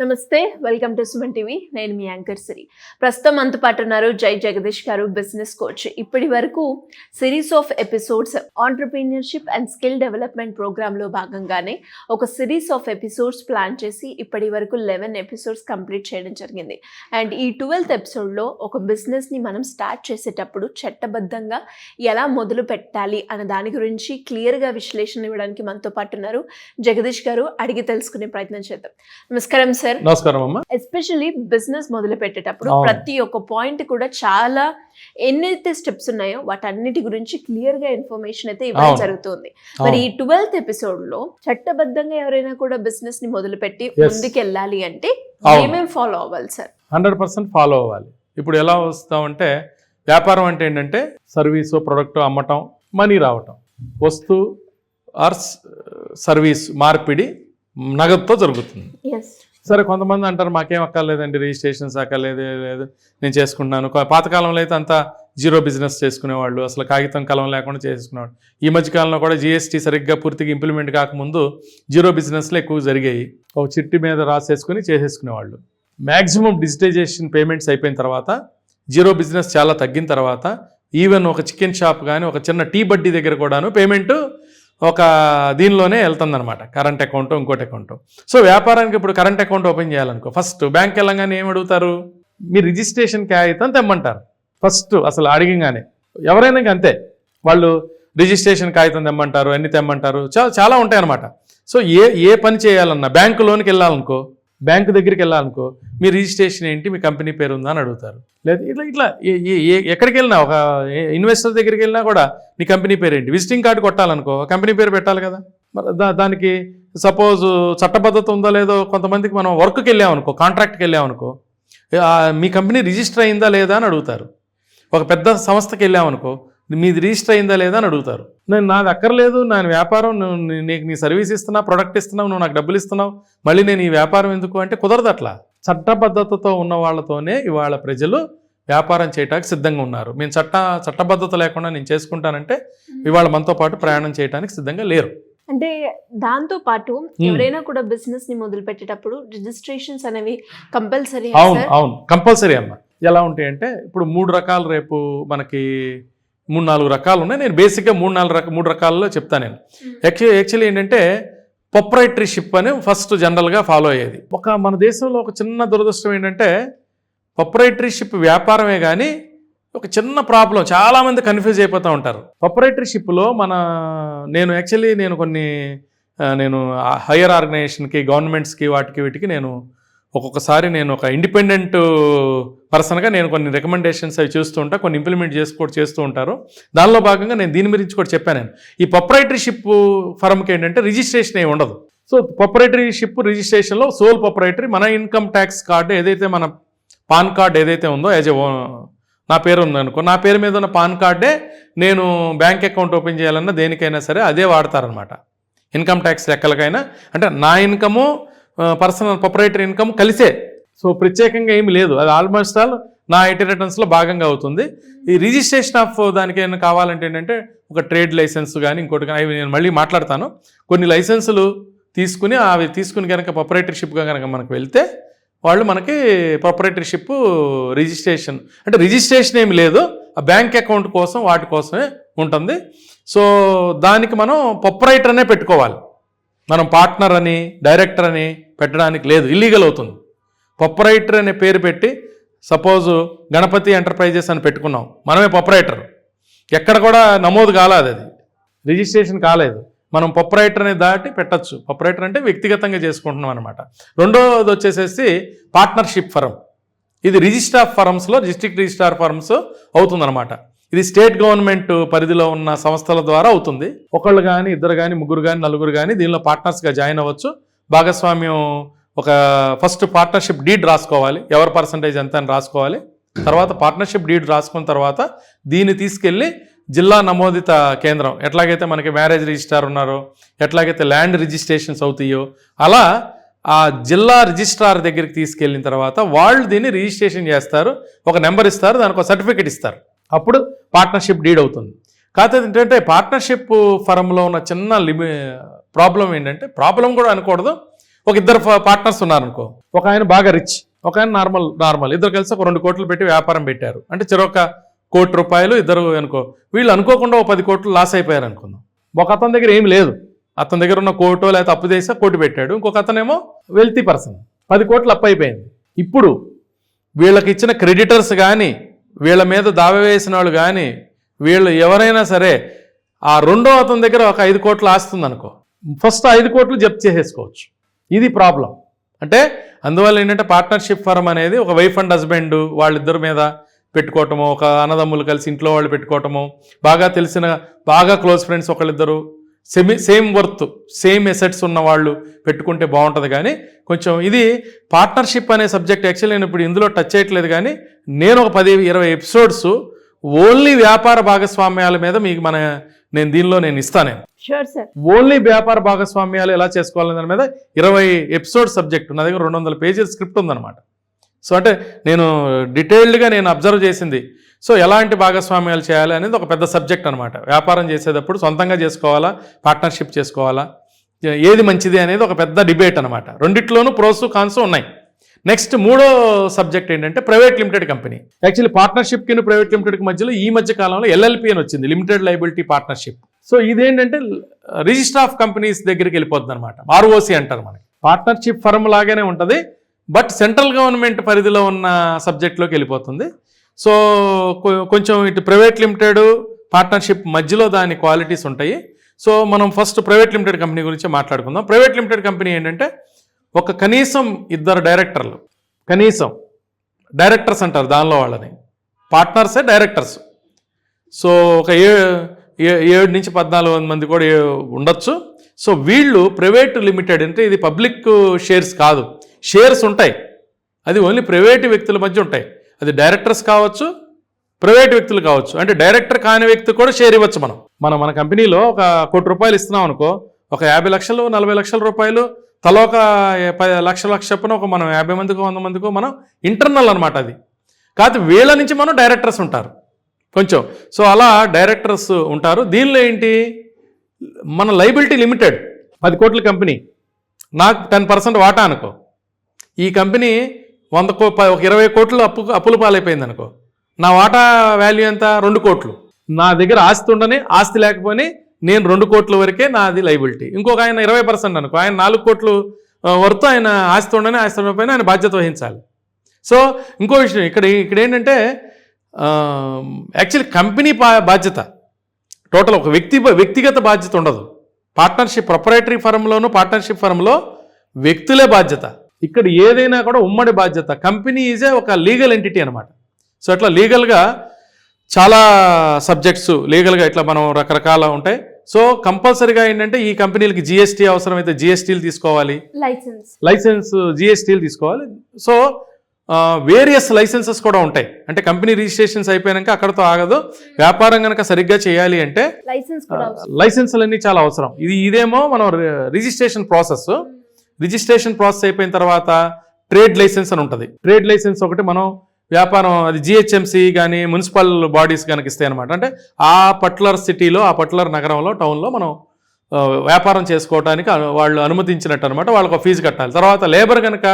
నమస్తే welcome to Suman TV. నేను మీ anchor సిరి. ప్రస్తుతం అంత పాటు ఉన్నారు జై జగదీష్ గారు బిజినెస్ కోచ్. ఇప్పటి వరకు series of episodes entrepreneurship and skill development ప్రోగ్రాంలో భాగంగానే ఒక సిరీస్ ఆఫ్ ఎపిసోడ్స్ ప్లాన్ చేసి ఇప్పటి వరకు లెవెన్ ఎపిసోడ్స్ కంప్లీట్ చేయడం జరిగింది. అండ్ ఈ ట్వెల్త్ ఎపిసోడ్లో ఒక బిజినెస్ని మనం స్టార్ట్ చేసేటప్పుడు చట్టబద్ధంగా ఎలా మొదలు పెట్టాలి అనే దాని గురించి క్లియర్గా విశ్లేషణ ఇవ్వడానికి మనతో పాటు ఉన్నారు జగదీష్ గారు. అడిగి తెలుసుకునే ప్రయత్నం చేద్దాం. నమస్కారం సార్ నమస్కారం అమ్మా ఎస్పెషల్లీ బిజినెస్ మొదలు పెట్టేటప్పుడు. ప్రతి ఒక్క పాయింట్ కూడా చాలా ఎన్నైతే స్టెప్స్ ఉన్నాయో వాటన్నిటి గురించి క్లియర్గా ఇన్ఫర్మేషన్ అయితే ఇవ్వడం. జరుగుతుంది మరి ఈ. ట్వెల్త్ ఎపిసోడ్లో చట్టబద్ధంగా ఎవరైనా కూడా బిజినెస్ని మొదలు పెట్టి Yes. ముందుకు వెళ్ళాలి అంటే. ఏమేమి ఫాలో అవ్వాలి సార్ హండ్రెడ్ పర్సెంట్ ఫాలో అవ్వాలి ఇప్పుడు ఎలా వస్తామంటే వ్యాపారం అంటే ఏంటంటే సర్వీసు ప్రొడక్ట్ అమ్మటం మనీ రావటం వస్తు ఆర్ సర్వీస్ మార్పిడి నగదుతో జరుగుతుంది సరే కొంతమంది అంటారు మాకేం అక్కర్లేదండి రిజిస్ట్రేషన్స్ అక్కర్లేదు లేదు నేను చేసుకుంటున్నాను. పాతకాలంలో అయితే అంతా జీరో బిజినెస్ చేసుకునేవాళ్ళు. అసలు కాగితం కలం లేకుండా చేసుకునేవాళ్ళు. ఈ మధ్య కాలంలో కూడా జిఎస్టీ సరిగ్గా పూర్తిగా ఇంప్లిమెంట్ కాకముందు జీరో బిజినెస్లు ఎక్కువ జరిగాయి. ఒక చిట్టి మీద రాసేసుకుని చేసేసుకునేవాళ్ళు. మ్యాక్సిమం డిజిటైజేషన్ పేమెంట్స్ అయిపోయిన తర్వాత జీరో బిజినెస్ చాలా తగ్గిన తర్వాత ఈవెన్ ఒక చికెన్ షాప్ కానీ ఒక చిన్న టీ బడ్డీ దగ్గర కూడాను పేమెంట్ ఒక దీనిలోనే వెళ్తుందనమాట కరెంట్ అకౌంట్ ఇంకోటి అకౌంట్. సో వ్యాపారానికి ఇప్పుడు కరెంట్ అకౌంట్ ఓపెన్ చేయాలనుకో ఫస్ట్ బ్యాంక్ వెళ్ళంగానే ఏం అడుగుతారు? మీ రిజిస్ట్రేషన్ కాగితం తెమ్మంటారు. ఫస్ట్ అసలు అడిగంగానే. ఎవరైనా అంతే. వాళ్ళు రిజిస్ట్రేషన్ కాగితం తెమ్మంటారు అన్ని తెమ్మంటారు. చాలా చాలా ఉంటాయన్నమాట. సో ఏ ఏ పని చేయాలన్నా బ్యాంకు లోన్కి వెళ్ళాలనుకో బ్యాంకు దగ్గరికి వెళ్ళాలనుకో మీ రిజిస్ట్రేషన్ ఏంటి మీ కంపెనీ పేరు ఉందా అని అడుగుతారు. లేదు ఇట్లా ఇట్లా ఏ- ఏ- ఎక్కడికి వెళ్ళినా ఒక ఇన్వెస్టర్ దగ్గరికి వెళ్ళినా కూడా నీ కంపెనీ పేరు ఏంటి? విజిటింగ్ కార్డు కొట్టాలనుకో కంపెనీ పేరు పెట్టాలి కదా. మరి దా దానికి సపోజ్ చట్టబద్ధత ఉందో లేదో కొంతమందికి మనం వర్క్కి వెళ్ళామనుకో కాంట్రాక్ట్కి వెళ్ళామనుకో మీ కంపెనీ రిజిస్టర్ అయిందా లేదా అని అడుగుతారు. ఒక పెద్ద సంస్థకి వెళ్ళామనుకో మీది రిజిస్టర్ అయిందా లేదా అని అడుగుతారు. నేను నాది అక్కర్లేదు నా వ్యాపారం నీకు నీ సర్వీస్ ఇస్తున్నా ప్రొడక్ట్ ఇస్తున్నావు నువ్వు నాకు డబ్బులు ఇస్తున్నావు మళ్ళీ నేను ఈ వ్యాపారం ఎందుకు అంటే కుదరదు అట్లా. చట్టబద్ధతతో ఉన్న వాళ్ళతోనే ఇవాళ ప్రజలు వ్యాపారం చేయడానికి సిద్ధంగా ఉన్నారు. మేము చట్ట చట్టబద్ధత లేకుండా నేను చేసుకుంటానంటే ఇవాళ మనతో పాటు ప్రయాణం చేయడానికి సిద్ధంగా లేరు. అంటే దాంతో పాటు ఎవరైనా కూడా బిజినెస్ని మొదలు పెట్టేటప్పుడు రిజిస్ట్రేషన్స్ అనేవి కంపల్సరీ అవును అవును. కంపల్సరీ అమ్మ. ఎలా ఉంటాయంటే ఇప్పుడు మూడు రకాలు రేపు మనకి మూడు నాలుగు రకాలు ఉన్నాయి. నేను బేసిక్గా మూడు నాలుగు రక మూడు రకాలలో చెప్తాను నేను. యాక్చువల్లీ యాక్చువల్లీ ఏంటంటే ప్రొపరైటరీషిప్ అని ఫస్ట్ జనరల్గా ఫాలో అయ్యేది. ఒక మన దేశంలో ఒక చిన్న దురదృష్టం ఏంటంటే ప్రొపరైటరీషిప్ వ్యాపారమే కానీ ఒక చిన్న ప్రాబ్లం చాలామంది కన్ఫ్యూజ్ అయిపోతూ ఉంటారు. ప్రొపరైటరీషిప్లో మన నేను యాక్చువల్లీ నేను కొన్ని నేను హయ్యర్ ఆర్గనైజేషన్కి గవర్నమెంట్స్కి వాటికి వీటికి నేను ఒక్కొక్కసారి నేను ఒక ఇండిపెండెంట్ పర్సన్గా నేను కొన్ని రికమెండేషన్స్ అవి చేస్తూ ఉంటా కొన్ని ఇంప్లిమెంట్ చేసుకో చేస్తూ ఉంటారు. దానిలో భాగంగా నేను దీని గురించి కూడా చెప్పాను నేను. ఈ ప్రొపరైటరీషిప్ ఫర్మ్కి ఏంటంటే రిజిస్ట్రేషన్ ఏమి ఉండదు. సో ప్రొపరైటరీషిప్ రిజిస్ట్రేషన్లో సోల్ ప్రొపరైటరీ మన ఇన్కమ్ ట్యాక్స్ కార్డు ఏదైతే మన పాన్ కార్డ్ ఏదైతే ఉందో యాజ్ ఎ నా పేరు ఉందనుకో నా పేరు మీద ఉన్న పాన్ కార్డే నేను బ్యాంక్ అకౌంట్ ఓపెన్ చేయాలన్నా దేనికైనా సరే అదే వాడతారనమాట. ఇన్కమ్ ట్యాక్స్ లెక్కలకైనా. అంటే నా ఇన్కము పర్సనల్ ప్రొపరేటరీ ఇన్కమ్ కలిసే సో ప్రత్యేకంగా ఏమి లేదు. అది ఆల్మోస్ట్ ఆల్ నా ఐటీ రిటర్న్స్లో భాగంగా అవుతుంది. ఈ రిజిస్ట్రేషన్ ఆఫ్ దానికి ఏమైనా కావాలంటే ఏంటంటే ఒక ట్రేడ్ లైసెన్స్ కానీ ఇంకోటి కానీ అవి నేను మళ్ళీ మాట్లాడతాను. కొన్ని లైసెన్సులు తీసుకుని అవి తీసుకుని కనుక ప్రొపరేటర్షిప్గా కనుక మనకు వెళ్తే వాళ్ళు మనకి ప్రొపరేటర్షిప్ రిజిస్ట్రేషన్ అంటే రిజిస్ట్రేషన్ ఏమి లేదు. ఆ బ్యాంక్ అకౌంట్ కోసం వాటి కోసమే ఉంటుంది. సో దానికి మనం ప్రొపరేటర్ అనే పెట్టుకోవాలి. మనం పార్ట్నర్ అని డైరెక్టర్ అని పెట్టడానికి లేదు. ఇల్లీగల్ అవుతుంది. పొప్పరైటర్ అనే పేరు పెట్టి సపోజ్ గణపతి ఎంటర్ప్రైజెస్ అని పెట్టుకున్నాం. మనమే పొప్పరైటర్ ఎక్కడ కూడా నమోదు కాలేదు అది. రిజిస్ట్రేషన్ కాలేదు. మనం పొప్పరైటర్ని అనేది దాటి పెట్టచ్చు. పొప్పరైటర్ అంటే వ్యక్తిగతంగా చేసుకుంటున్నాం అనమాట రెండోది వచ్చేసేసి పార్ట్నర్షిప్ ఫరం. ఇది రిజిస్ట్రార్ ఫరమ్స్లో డిస్ట్రిక్ట్ రిజిస్ట్రార్ ఫరమ్స్ అవుతుందన్నమాట. ఇది స్టేట్ గవర్నమెంట్ పరిధిలో ఉన్న సంస్థల ద్వారా అవుతుంది. ఒకళ్ళు కానీ ఇద్దరు కానీ ముగ్గురు కానీ నలుగురు కానీ దీనిలో పార్ట్నర్స్గా జాయిన్ అవ్వచ్చు. భాగస్వామ్యం ఒక ఫస్ట్ పార్ట్నర్షిప్ డీడ్ రాసుకోవాలి. ఎవరి పర్సంటేజ్ ఎంత అని రాసుకోవాలి. తర్వాత పార్ట్నర్షిప్ డీడ్ రాసుకున్న తర్వాత దీన్ని తీసుకెళ్ళి జిల్లా నమోదిత కేంద్రం ఎట్లాగైతే మనకి మ్యారేజ్ రిజిస్టార్ ఉన్నారో ఎట్లాగైతే ల్యాండ్ రిజిస్ట్రేషన్స్ అవుతాయో అలా ఆ జిల్లా రిజిస్ట్రార్ దగ్గరికి తీసుకెళ్ళిన తర్వాత వాళ్ళు దీన్ని రిజిస్ట్రేషన్ చేస్తారు. ఒక నెంబర్ ఇస్తారు దానికి ఒక సర్టిఫికేట్ ఇస్తారు. అప్పుడు పార్ట్నర్షిప్ డీడ్ అవుతుంది. కాకపోతే ఏంటంటే పార్ట్నర్షిప్ ఫరంలో ఉన్న చిన్న లిమి ప్రాబ్లం ఏంటంటే ప్రాబ్లం కూడా అనకూడదు. ఒక ఇద్దరు పార్ట్నర్స్ ఉన్నారనుకో. ఒక ఆయన బాగా రిచ్ ఒక ఆయన నార్మల్ నార్మల్ ఇద్దరు కలిసి ఒక రెండు కోట్లు పెట్టి వ్యాపారం పెట్టారు. అంటే చెరొక కోటి రూపాయలు ఇద్దరు అనుకో. వీళ్ళు అనుకోకుండా ఒక పది కోట్లు లాస్ అయిపోయారు అనుకుందాం. ఒక అతని దగ్గర ఏం లేదు. అతని దగ్గర ఉన్న కోటో లేకపోతే అప్పు చేసా కోటి పెట్టాడు. ఇంకొక అతనేమో వెల్తీ పర్సన్ పది కోట్లు అప్పు అయిపోయింది. ఇప్పుడు వీళ్ళకి ఇచ్చిన క్రెడిటర్స్ కానీ వీళ్ళ మీద దావ వేసిన వాళ్ళు కానీ వీళ్ళు ఎవరైనా సరే ఆ రెండో అతని దగ్గర ఒక ఐదు కోట్లు ఆస్తుంది అనుకో ఫస్ట్ ఐదు కోట్లు జప్తు చేసేసుకోవచ్చు. ఇది ప్రాబ్లం. అంటే అందువల్ల ఏంటంటే పార్ట్నర్షిప్ ఫర్మ్ అనేది ఒక వైఫ్ అండ్ హస్బెండ్ వాళ్ళిద్దరి మీద పెట్టుకోవటము ఒక అన్నదమ్ములు కలిసి ఇంట్లో వాళ్ళు పెట్టుకోవటము బాగా తెలిసిన బాగా క్లోజ్ ఫ్రెండ్స్ ఒకళ్ళిద్దరు semi same worth same assets ఉన్న వాళ్ళు పెట్టుకుంటే బాగుంటుంది కానీ కొంచెం ఇది పార్ట్నర్షిప్ అనే సబ్జెక్ట్ యాక్చువల్లీ నేను ఇప్పుడు ఇందులో టచ్ చేయట్లేదు కానీ నేను ఒక పది ఇరవై ఎపిసోడ్స్ ఓన్లీ వ్యాపార భాగస్వామ్యాల మీద మీకు మన నేను దీనిలో నేను ఇస్తాను. నేను షూర్ సార్ ఓన్లీ వ్యాపార భాగస్వామ్యాలు ఎలా చేసుకోవాలనే దాని మీద ఇరవై ఎపిసోడ్ సబ్జెక్ట్ నా దగ్గర రెండు వందల పేజీల స్క్రిప్ట్ ఉందన్నమాట. సో అంటే నేను డీటెయిల్డ్గా నేను అబ్జర్వ్ చేసింది. సో ఎలాంటి భాగస్వామ్యాలు చేయాలి అనేది ఒక పెద్ద సబ్జెక్ట్ అనమాట వ్యాపారం చేసేటప్పుడు సొంతంగా చేసుకోవాలా? పార్ట్నర్షిప్ చేసుకోవాలా? ఏది మంచిది అనేది ఒక పెద్ద డిబేట్ అనమాట రెండిట్లోనూ ప్రోస్ కాన్స్ ఉన్నాయి. నెక్స్ట్ మూడో సబ్జెక్ట్ ఏంటంటే private limited company. Actually partnership కింద ప్రైవేట్ లిమిటెడ్ మధ్యలో ఈ మధ్య కాలంలో ఎల్ఎల్పి అని వచ్చింది. Limited liability partnership. సో ఇదేంటంటే రిజిస్టర్ ఆఫ్ కంపెనీస్ దగ్గరికి వెళ్ళిపోతుంది అనమాట ఆర్ఓసి అంటారు మనకి. పార్ట్నర్షిప్ ఫర్మ్ లాగానే ఉంటుంది బట్ సెంట్రల్ గవర్నమెంట్ పరిధిలో ఉన్న సబ్జెక్ట్లోకి వెళ్ళిపోతుంది. సో కొ- కొంచెం ఇటు ప్రైవేట్ లిమిటెడ్ పార్ట్నర్షిప్ మధ్యలో దాని క్వాలిటీస్ ఉంటాయి. సో మనం ఫస్ట్ ప్రైవేట్ లిమిటెడ్ కంపెనీ గురించి మాట్లాడుకుందాం. ప్రైవేట్ లిమిటెడ్ కంపెనీ ఏంటంటే ఒక కనీసం ఇద్దరు డైరెక్టర్లు కనీసం డైరెక్టర్స్ అంటారు దానిలో వాళ్ళని. పార్ట్నర్సే డైరెక్టర్స్. సో ఒక ఏ- ఏడు నుంచి పద్నాలుగు మంది కూడా ఉండొచ్చు. సో వీళ్ళు ప్రైవేట్ లిమిటెడ్ అంటే ఇది పబ్లిక్ షేర్స్ కాదు. షేర్స్ ఉంటాయి. అది ఓన్లీ ప్రైవేట్ వ్యక్తుల మధ్య ఉంటాయి. అది డైరెక్టర్స్ కావచ్చు ప్రైవేట్ వ్యక్తులు కావచ్చు. అంటే డైరెక్టర్ కాని వ్యక్తి కూడా షేర్ ఇవ్వచ్చు మనం. మనం మన కంపెనీలో ఒక కోటి రూపాయలు ఇస్తున్నాం అనుకో ఒక యాభై లక్షలు నలభై లక్షల రూపాయలు తలో ఒక పది లక్షల లక్ష చొప్పున ఒక మనం యాభై మందికో వంద మందికో మనం ఇంటర్నల్ అనమాట అది. కాదు వీళ్ళ నుంచి మనం డైరెక్టర్స్ ఉంటారు. కొంచెం. సో అలా డైరెక్టర్స్ ఉంటారు. దీనిలో ఏంటి? మన లైబిలిటీ లిమిటెడ్. పది కోట్ల కంపెనీ. నాకు టెన్ పర్సెంట్ వాటా అనుకో. ఈ కంపెనీ వంద కో ప- ఒక ఇరవై కోట్లు అప్పు అప్పుల పాలైపోయింది అనుకో. నా వాటా వాల్యూ ఎంత? రెండు కోట్లు. నా దగ్గర ఆస్తి ఉండని ఆస్తి లేకపోయి నేను రెండు కోట్ల వరకే నాది లైబిలిటీ. ఇంకొక ఆయన ఇరవై పర్సెంట్ అనుకో. ఆయన నాలుగు కోట్లు వరకు వర్త్ ఆయన ఆస్తి ఉండని ఆస్తి ఉండకపోయినా ఆయన బాధ్యత వహించాలి. సో ఇంకో విషయం. ఇక్కడ ఇక్కడ ఏంటంటే యాక్చువల్లీ కంపెనీ బాధ్యత. టోటల్ ఒక వ్యక్తి వ్యక్తిగత బాధ్యత ఉండదు. పార్ట్నర్షిప్ ప్రొపరేటరీ ఫరంలోను పార్ట్నర్షిప్ ఫరంలో వ్యక్తులే బాధ్యత. ఇక్కడ ఏదైనా కూడా ఉమ్మడి బాధ్యత. కంపెనీ ఈజే ఒక లీగల్ ఎంటిటీ అనమాట సో అట్లా లీగల్గా చాలా సబ్జెక్ట్స్ లీగల్గా ఇట్లా మనం రకరకాల ఉంటాయి. సో కంపల్సరీగా ఏంటంటే ఈ కంపెనీలకి జిఎస్టీ అవసరమైతే జిఎస్టీలు తీసుకోవాలి. లైసెన్స్ లైసెన్స్ జిఎస్టీలు తీసుకోవాలి. సో వేరియస్ లైసెన్సెస్ కూడా ఉంటాయి. అంటే కంపెనీ రిజిస్ట్రేషన్స్ అయిపోయాక అక్కడతో ఆగదు. వ్యాపారం కనుక సరిగ్గా చేయాలి అంటే. లైసెన్సులన్నీ చాలా అవసరం. ఇది ఇదేమో మనం రిజిస్ట్రేషన్ ప్రాసెస్ రిజిస్ట్రేషన్ ప్రాసెస్ అయిపోయిన తర్వాత ట్రేడ్ లైసెన్స్ అని ఉంటుంది. ట్రేడ్ లైసెన్స్ ఒకటి మనం వ్యాపారం అది జిహెచ్ఎంసి కానీ మున్సిపల్ బాడీస్ కనుక ఇస్తాయి అనమాట అంటే ఆ పర్టికులర్ సిటీలో ఆ పర్టికులర్ నగరంలో టౌన్లో మనం వ్యాపారం చేసుకోవడానికి వాళ్ళు అనుమతించినట్టు అనమాట వాళ్ళకి ఒక ఫీజు కట్టాలి. తర్వాత లేబర్ కనుక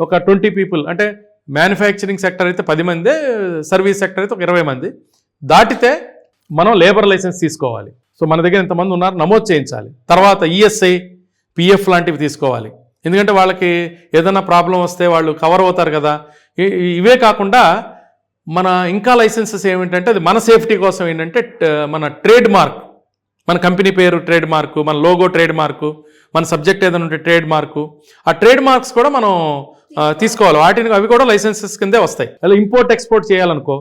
ఒక ట్వంటీ పీపుల్ అంటే మ్యానుఫ్యాక్చరింగ్ సెక్టర్ అయితే పది మంది సర్వీస్ సెక్టర్ అయితే ఒక ఇరవై మంది. దాటితే మనం లేబర్ లైసెన్స్ తీసుకోవాలి. సో మన దగ్గర ఎంతమంది ఉన్నారు నమోదు చేయించాలి. తర్వాత ఈఎస్ఐ పిఎఫ్ లాంటివి తీసుకోవాలి. ఎందుకంటే వాళ్ళకి ఏదైనా ప్రాబ్లం వస్తే వాళ్ళు కవర్ అవుతారు కదా. ఇవే కాకుండా మన ఇంకా లైసెన్సెస్ ఏమిటంటే అది మన సేఫ్టీ కోసం ఏంటంటే మన ట్రేడ్ మార్క్. మన కంపెనీ పేరు ట్రేడ్ మార్కు మన లోగో ట్రేడ్ మార్కు మన సబ్జెక్ట్ ఏదైనా ఉంటే ట్రేడ్ మార్కు. ఆ ట్రేడ్ మార్క్స్ కూడా మనం తీసుకోవాలి. వాటిని అవి కూడా లైసెన్సెస్ కిందే వస్తాయి. అలా ఇంపోర్ట్ ఎక్స్పోర్ట్ చేయాలనుకో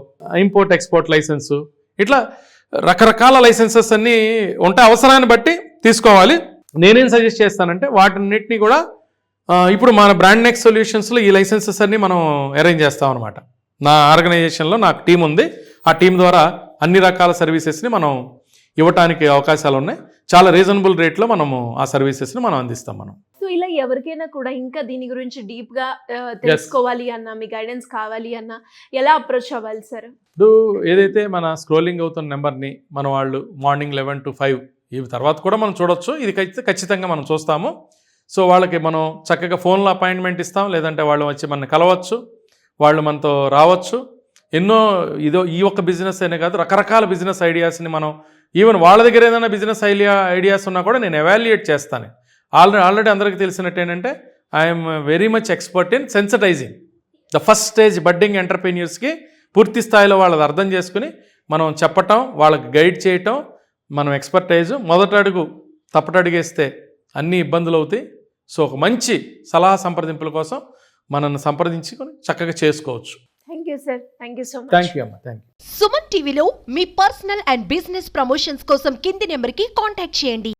ఇంపోర్ట్ ఎక్స్పోర్ట్ లైసెన్సు ఇట్లా రకరకాల లైసెన్సెస్ అన్నీ ఉంటాయి అవసరాన్ని బట్టి తీసుకోవాలి. నేనేం సజెస్ట్ చేస్తానంటే వాటిన్నిటిని కూడా ఇప్పుడు మన బ్రాండ్ నెక్స్ సొల్యూషన్స్లో ఈ లైసెన్సెస్ అన్ని మనం అరేంజ్ చేస్తాం అనమాట నా ఆర్గనైజేషన్లో నాకు టీం ఉంది. ఆ టీం ద్వారా అన్ని రకాల సర్వీసెస్ని మనం ఇవ్వటానికి అవకాశాలు ఉన్నాయి. చాలా రీజనబుల్ రేట్లో మనము ఆ సర్వీసెస్ని మనం అందిస్తాం మనం. సో ఇలా ఎవరికైనా కూడా ఇంకా దీని గురించి డీప్గా తెలుసుకోవాలి అన్న మీ గైడెన్స్ కావాలి అన్న ఎలా అప్రోచ్ అవ్వాలి సార్? ఇప్పుడు ఏదైతే మన స్క్రోలింగ్ అవుతున్న నెంబర్ని మన వాళ్ళు మార్నింగ్ లెవెన్ టు ఫైవ్ ఈ తర్వాత కూడా మనం చూడొచ్చు. ఇది ఖచ్చిత- ఖచ్చితంగా మనం చూస్తాము. సో వాళ్ళకి మనం చక్కగా ఫోన్లో అపాయింట్మెంట్ ఇస్తాం. లేదంటే వాళ్ళు వచ్చి మన కలవచ్చు. వాళ్ళు మనతో రావచ్చు. ఎన్నో ఇదో ఈ ఒక్క బిజినెస్ అనే కాదు రకరకాల బిజినెస్ ఐడియాస్ని మనం ఈవెన్ వాళ్ళ దగ్గర ఏదైనా బిజినెస్ ఐడియా ఐడియాస్ ఉన్నా కూడా నేను ఎవాల్యుయేట్ చేస్తాను. ఆల్రెడీ ఆల్రెడీ అందరికీ తెలిసినట్టు ఏంటంటే I'm very much expert in sensitising the first stage budding ఎంటర్ప్రీనియర్స్కి పూర్తి స్థాయిలో వాళ్ళది అర్థం చేసుకుని మనం చెప్పటం వాళ్ళకి గైడ్ చేయటం మనం ఎక్స్పర్టైజ్ మొదటి అడుగు తప్పటడుగేస్తే అన్ని ఇబ్బందులు అవుతాయి. సో ఒక మంచి సలహా సంప్రదింపుల కోసం మనల్ని సంప్రదించుకొని చక్కగా చేసుకోవచ్చు. Thank you sir thank you so much thank you అమ్మ. థ్యాంక్ యూ సుమన్ టీవీలో మీ పర్సనల్ అండ్ బిజినెస్ ప్రమోషన్స్ కోసం కింది నెంబర్కి కాంటాక్ట్ చేయండి.